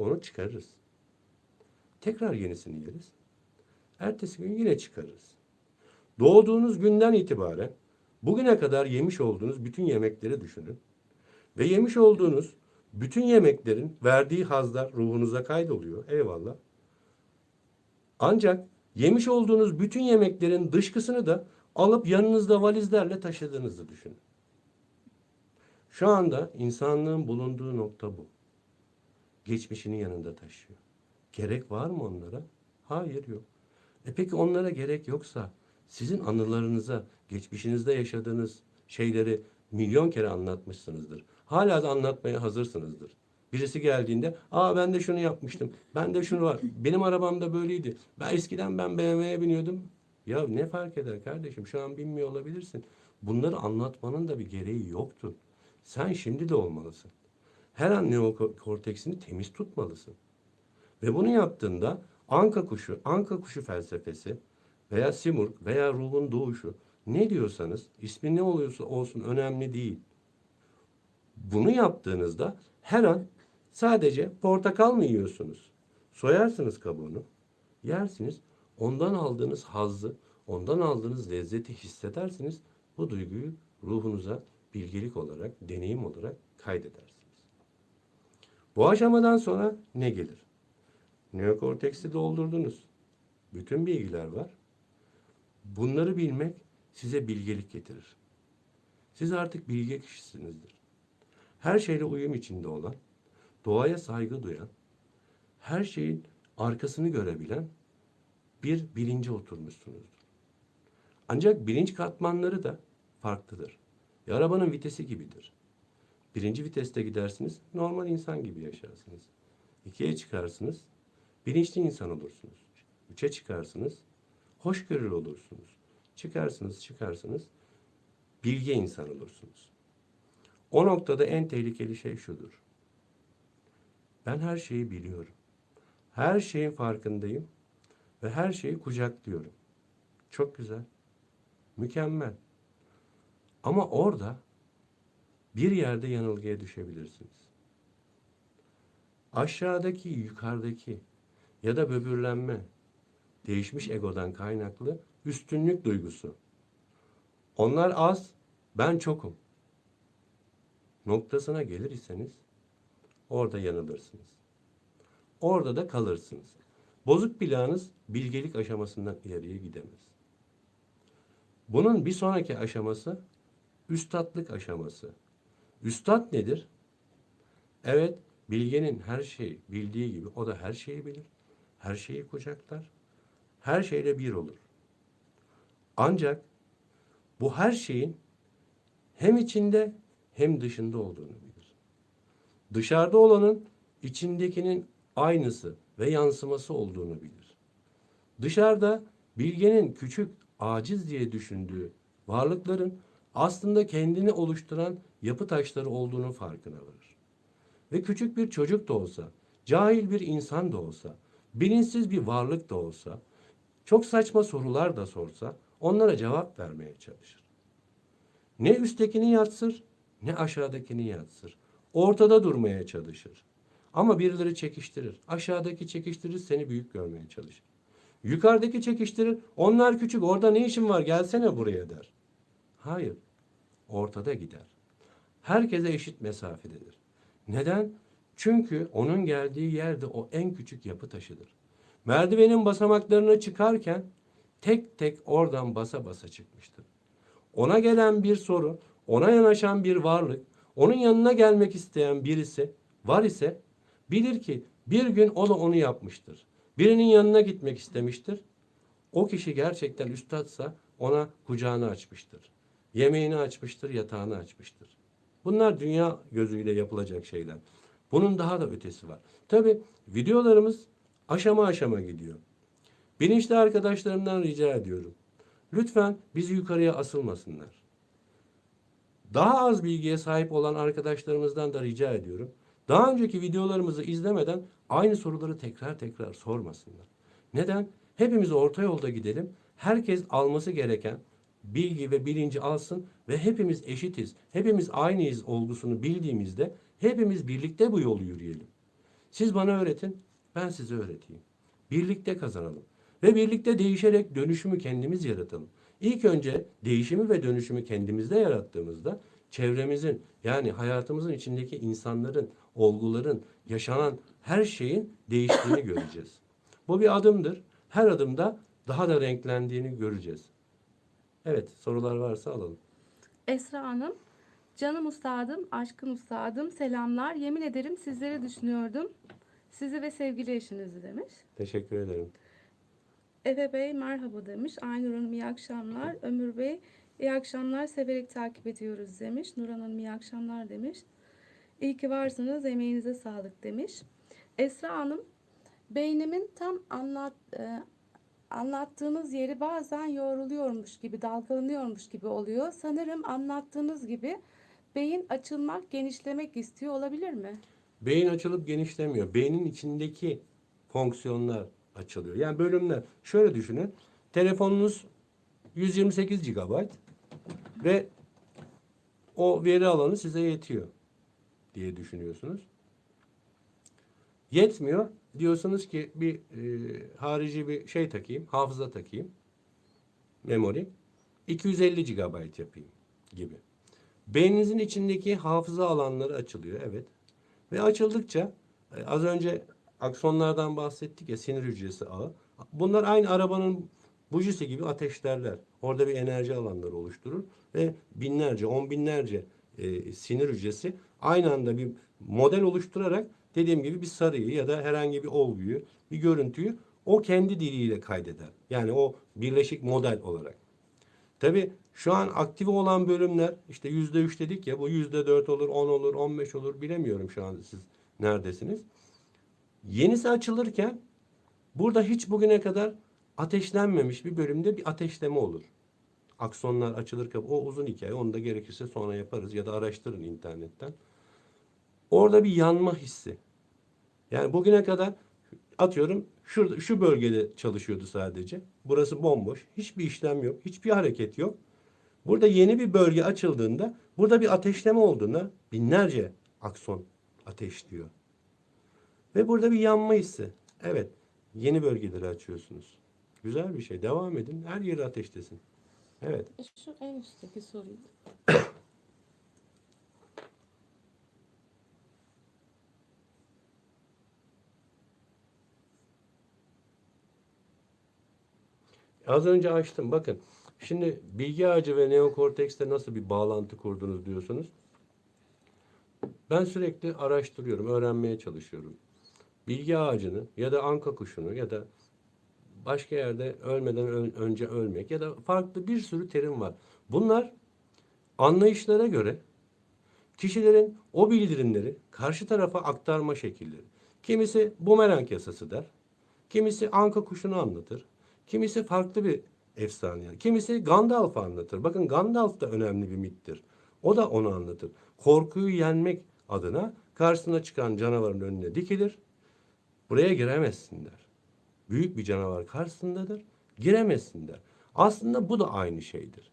Onu çıkarırız. Tekrar yenisini yeriz. Ertesi gün yine çıkarırız. Doğduğunuz günden itibaren bugüne kadar yemiş olduğunuz bütün yemekleri düşünün. Ve yemiş olduğunuz bütün yemeklerin verdiği hazlar ruhunuza kaydoluyor. Eyvallah. Ancak yemiş olduğunuz bütün yemeklerin dışkısını da alıp yanınızda valizlerle taşıdığınızı düşünün. Şu anda insanlığın bulunduğu nokta bu. Geçmişini yanında taşıyor. Gerek var mı onlara? Hayır yok. E peki onlara gerek yoksa sizin anılarınıza, geçmişinizde yaşadığınız şeyleri milyon kere anlatmışsınızdır. Hala da anlatmaya hazırsınızdır. Birisi geldiğinde, aa ben de şunu yapmıştım, ben de şunu var, benim arabamda böyleydi, ben eskiden ben BMW'ye biniyordum. Ya ne fark eder kardeşim, şu an binmiyor olabilirsin. Bunları anlatmanın da bir gereği yoktur. Sen şimdi de olmalısın. Her an neokorteksini temiz tutmalısın. Ve bunu yaptığında anka kuşu, anka kuşu felsefesi veya simurg veya ruhun doğuşu ne diyorsanız ismi ne oluyorsa olsun önemli değil. Bunu yaptığınızda her an sadece portakal mı yiyorsunuz? Soyarsınız kabuğunu, yersiniz. Ondan aldığınız hazzı, ondan aldığınız lezzeti hissedersiniz. Bu duyguyu ruhunuza bilgelik olarak, deneyim olarak kaydedersiniz. Bu aşamadan sonra ne gelir? Neokorteksi doldurdunuz. Bütün bilgiler var. Bunları bilmek size bilgelik getirir. Siz artık bilge kişisinizdir. Her şeyle uyum içinde olan, doğaya saygı duyan, her şeyin arkasını görebilen bir bilince oturmuşsunuzdur. Ancak bilinç katmanları da farklıdır. Bir arabanın vitesi gibidir. Birinci viteste gidersiniz, normal insan gibi yaşarsınız. İkiye çıkarsınız, bilinçli insan olursunuz. Üçe çıkarsınız, hoşgörülü olursunuz. Çıkarsınız, çıkarsınız, bilge insan olursunuz. O noktada en tehlikeli şey şudur. Ben her şeyi biliyorum. Her şeyin farkındayım ve her şeyi kucaklıyorum. Çok güzel. Mükemmel. Ama orada bir yerde yanılgıya düşebilirsiniz. Aşağıdaki, yukarıdaki ya da böbürlenme, değişmiş egodan kaynaklı üstünlük duygusu. Onlar az, ben çokum. Noktasına gelir iseniz orada yanılırsınız. Orada da kalırsınız. Bozuk planınız bilgelik aşamasından ileriye gidemez. Bunun bir sonraki aşaması üstatlık aşaması. Üstad nedir? Evet, bilgenin her şeyi bildiği gibi o da her şeyi bilir. Her şeyi kucaklar. Her şeyle bir olur. Ancak bu her şeyin hem içinde hem dışında olduğunu bilir. Dışarıda olanın içindekinin aynısı ve yansıması olduğunu bilir. Dışarıda bilgenin küçük, aciz diye düşündüğü varlıkların aslında kendini oluşturan yapı taşları olduğunu farkına varır. Ve küçük bir çocuk da olsa, cahil bir insan da olsa, bilinçsiz bir varlık da olsa, çok saçma sorular da sorsa onlara cevap vermeye çalışır. Ne üsttekini yatsır ne aşağıdakini yatsır. Ortada durmaya çalışır. Ama birileri çekiştirir. Aşağıdaki çekiştirir seni büyük görmeye çalışır. Yukarıdaki çekiştirir. Onlar küçük orada ne işin var gelsene buraya der. Hayır. Ortada gider. Herkese eşit mesafededir. Neden? Çünkü onun geldiği yerde o en küçük yapı taşıdır. Merdivenin basamaklarına çıkarken tek tek oradan basa basa çıkmıştır. Ona gelen bir soru, ona yanaşan bir varlık, onun yanına gelmek isteyen birisi var ise bilir ki bir gün o da onu yapmıştır. Birinin yanına gitmek istemiştir. O kişi gerçekten üstadsa ona kucağını açmıştır. Yemeğini açmıştır, yatağını açmıştır. Bunlar dünya gözüyle yapılacak şeyler. Bunun daha da ötesi var. Tabi videolarımız aşama aşama gidiyor. Bilinçli arkadaşlarımdan rica ediyorum. Lütfen bizi yukarıya asılmasınlar. Daha az bilgiye sahip olan arkadaşlarımızdan da rica ediyorum. Daha önceki videolarımızı izlemeden aynı soruları tekrar tekrar sormasınlar. Neden? Hepimiz orta yolda gidelim. Herkes alması gereken bilgi ve bilinci alsın ve hepimiz eşitiz, hepimiz aynıyız olgusunu bildiğimizde hepimiz birlikte bu yolu yürüyelim. Siz bana öğretin, ben size öğreteyim. Birlikte kazanalım. Ve birlikte değişerek dönüşümü kendimiz yaratalım. İlk önce değişimi ve dönüşümü kendimizde yarattığımızda çevremizin yani hayatımızın içindeki insanların, olguların, yaşanan her şeyin değiştiğini göreceğiz. Bu bir adımdır. Her adımda daha da renklendiğini göreceğiz. Evet, sorular varsa alalım. Esra Hanım, canım ustadım, aşkın ustadım, selamlar. Yemin ederim sizleri düşünüyordum. Sizi ve sevgili eşinizi demiş. Teşekkür ederim. Efe Bey merhaba demiş. Aynur Hanım iyi akşamlar. Ömür Bey iyi akşamlar severek takip ediyoruz demiş. Nurhan Hanım iyi akşamlar demiş. İyi ki varsınız emeğinize sağlık demiş. Esra Hanım beynimin tam anlat, e, anlattığınız yeri bazen yoruluyormuş gibi dalgalanıyormuş gibi oluyor. Sanırım anlattığınız gibi beyin açılmak genişlemek istiyor olabilir mi? Beyin açılıp genişlemiyor. Beynin içindeki fonksiyonlar açılıyor. Yani bölümler. Şöyle düşünün. Telefonunuz 128 GB ve o veri alanı size yetiyor diye düşünüyorsunuz. Yetmiyor. Diyorsunuz ki bir e, harici bir şey takayım, hafıza takayım. Memori. 250 GB yapayım gibi. Beyninizin içindeki hafıza alanları açılıyor. Evet. Ve açıldıkça e, az önce aksonlardan bahsettik ya sinir hücresi ağı. Bunlar aynı arabanın bujisi gibi ateşlerler. Orada bir enerji alanları oluşturur ve binlerce, on binlerce e, sinir hücresi aynı anda bir model oluşturarak dediğim gibi bir sarıyı ya da herhangi bir olguyu, bir görüntüyü o kendi diliyle kaydeder. Yani o birleşik model olarak. Tabi şu an aktive olan bölümler işte yüzde üç dedik ya bu yüzde dört olur, on olur, on beş olur bilemiyorum şu an siz neredesiniz. Yenisi açılırken burada hiç bugüne kadar ateşlenmemiş bir bölümde bir ateşleme olur. Aksonlar açılırken o uzun hikaye onu da gerekirse sonra yaparız ya da araştırın internetten. Orada bir yanma hissi. Yani bugüne kadar atıyorum şurada şu bölgede çalışıyordu sadece. Burası bomboş. Hiçbir işlem yok. Hiçbir hareket yok. Burada yeni bir bölge açıldığında burada bir ateşleme olduğunda binlerce akson ateşliyor. Ve burada bir yanma hissi. Evet. Yeni bölgeleri açıyorsunuz. Güzel bir şey. Devam edin. Her yeri ateşlesin. Evet. Şu en üstteki soruyu. Az önce açtım. Bakın. Şimdi bilgi ağacı ve neokortekste nasıl bir bağlantı kurdunuz diyorsunuz. Ben sürekli araştırıyorum, öğrenmeye çalışıyorum. Bilgi ağacını ya da anka kuşunu ya da başka yerde ölmeden ön- önce ölmek ya da farklı bir sürü terim var. Bunlar anlayışlara göre kişilerin o bildirimleri karşı tarafa aktarma şekilleri. Kimisi bumerang yasası der. Kimisi anka kuşunu anlatır. Kimisi farklı bir efsane. Kimisi Gandalf anlatır. Bakın Gandalf da önemli bir mittir. O da onu anlatır. Korkuyu yenmek adına karşısına çıkan canavarın önüne dikilir. Buraya giremezsin der. Büyük bir canavar karşısındadır. Giremezsin der. Aslında bu da aynı şeydir.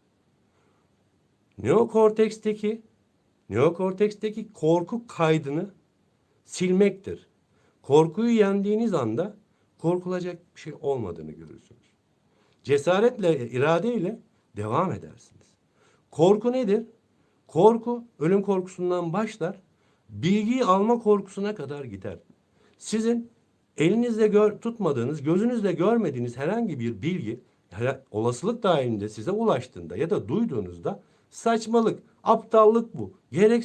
Neokorteksteki neokorteksteki korku kaydını silmektir. Korkuyu yendiğiniz anda korkulacak bir şey olmadığını görürsünüz. Cesaretle, iradeyle devam edersiniz. Korku nedir? Korku ölüm korkusundan başlar, bilgiyi alma korkusuna kadar gider. Sizin elinizle gör, tutmadığınız, gözünüzle görmediğiniz herhangi bir bilgi her- olasılık dahilinde size ulaştığında ya da duyduğunuzda saçmalık, aptallık bu. Gerek